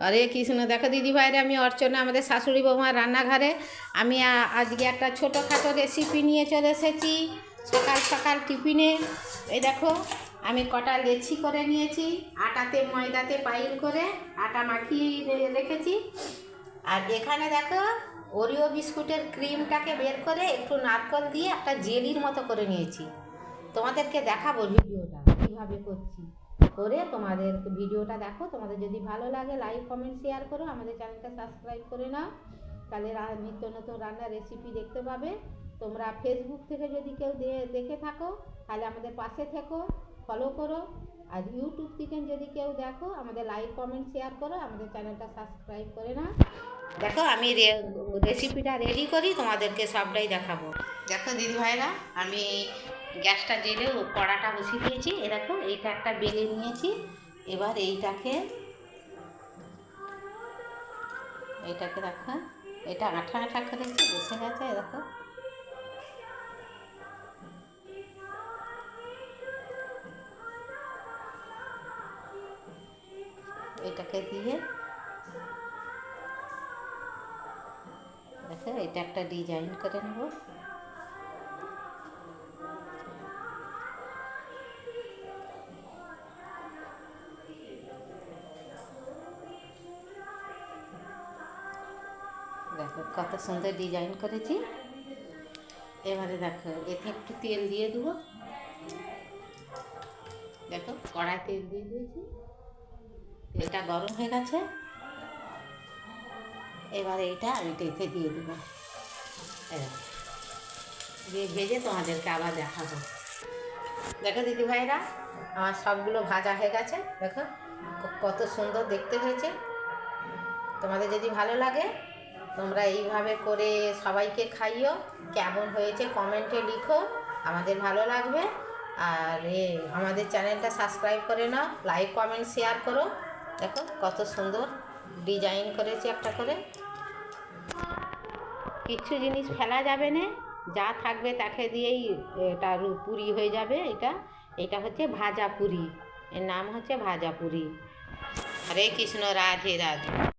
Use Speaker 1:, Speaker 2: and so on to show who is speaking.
Speaker 1: হরে কৃষ্ণ, দেখো দিদি ভাইরা আমি অর্চনা, আমাদের শাশুড়ি বৌমার রান্নাঘরে। আমি আজকে একটা ছোটোখাটো রেসিপি নিয়ে চলে এসেছি। সকাল সকাল টিফিনে। এই দেখো, আমি কটা লেচি করে নিয়েছি। আটাতে ময়দাতে পাইল করে আটা মাখিয়ে রেখেছি। আর এখানে দেখো, ওরিও বিস্কুটের ক্রিমটাকে বের করে একটু নারকল দিয়ে একটা জেলির মতো করে নিয়েছি। তোমাদেরকে দেখাবো ভিডিওটা, কীভাবে করছি। করে তোমাদের ভিডিওটা দেখো। তোমাদের যদি ভালো লাগে লাইক কমেন্ট শেয়ার করো। আমাদের চ্যানেলটা সাবস্ক্রাইব করে নাও। তাহলে নিত্য নতুন রান্নার রেসিপি দেখতে পাবে। তোমরা ফেসবুক থেকে যদি কেউ দেখে থাকো, তাহলে আমাদের পাশে থেকো ফলো করো। আর ইউটিউব থেকে যদি কেউ দেখো, আমাদের লাইক কমেন্ট শেয়ার করো। আমাদের চ্যানেলটা সাবস্ক্রাইব করে নাও। দেখো, আমি রেসিপিটা রেডি করি, তোমাদেরকে সবটাই দেখাবো। দেখো দিদি ভাইরা আমি গ্যাসটা জেলে কড়াটা বসিয়ে দিয়েছি। এ দেখো, এইটা একটা বেলে নিয়েছি। এবার এইটাকে এইটাকে দেখো, এটা আঠা আঠা করেছি বসে গেছে দেখো। এটাকে দিয়ে দেখো এটা একটা ডিজাইন করে নেব। দেখো, কত সুন্দর ডিজাইন করেছি। এবারে দেখো, এতে একটু তেল দিয়ে দেবো। দেখো কড়াই তেল দিয়ে দিয়েছি। তেলটা গরম হয়ে গেছে। এবার এইটা আমি এতে দিয়ে দেবো। দিয়ে ভেজে তোমাদেরকে আবার দেখাবো। দেখো দিদি ভাইরা আমার সবগুলো ভাজা হয়ে গেছে। দেখো কত সুন্দর দেখতে হয়েছে। তোমাদের যদি ভালো লাগে, তোমরা এইভাবে করে সবাইকে খাইও। কেমন হয়েছে কমেন্টে লিখো। আমাদের ভালো লাগবে। আর এ, আমাদের চ্যানেলটা সাবস্ক্রাইব করে নাও, লাইক, কমেন্ট, শেয়ার করো। দেখো কত সুন্দর ডিজাইন করেছি একটা করে। কিচ্ছু জিনিস ফেলা যাবে না, যা থাকবে তাকে দিয়েই এটা পুরি হয়ে যাবে এটা। এটা হচ্ছে ভাজা পুরি, এর নাম হচ্ছে ভাজা পুরি। হরে কৃষ্ণ, রাধে রাধে।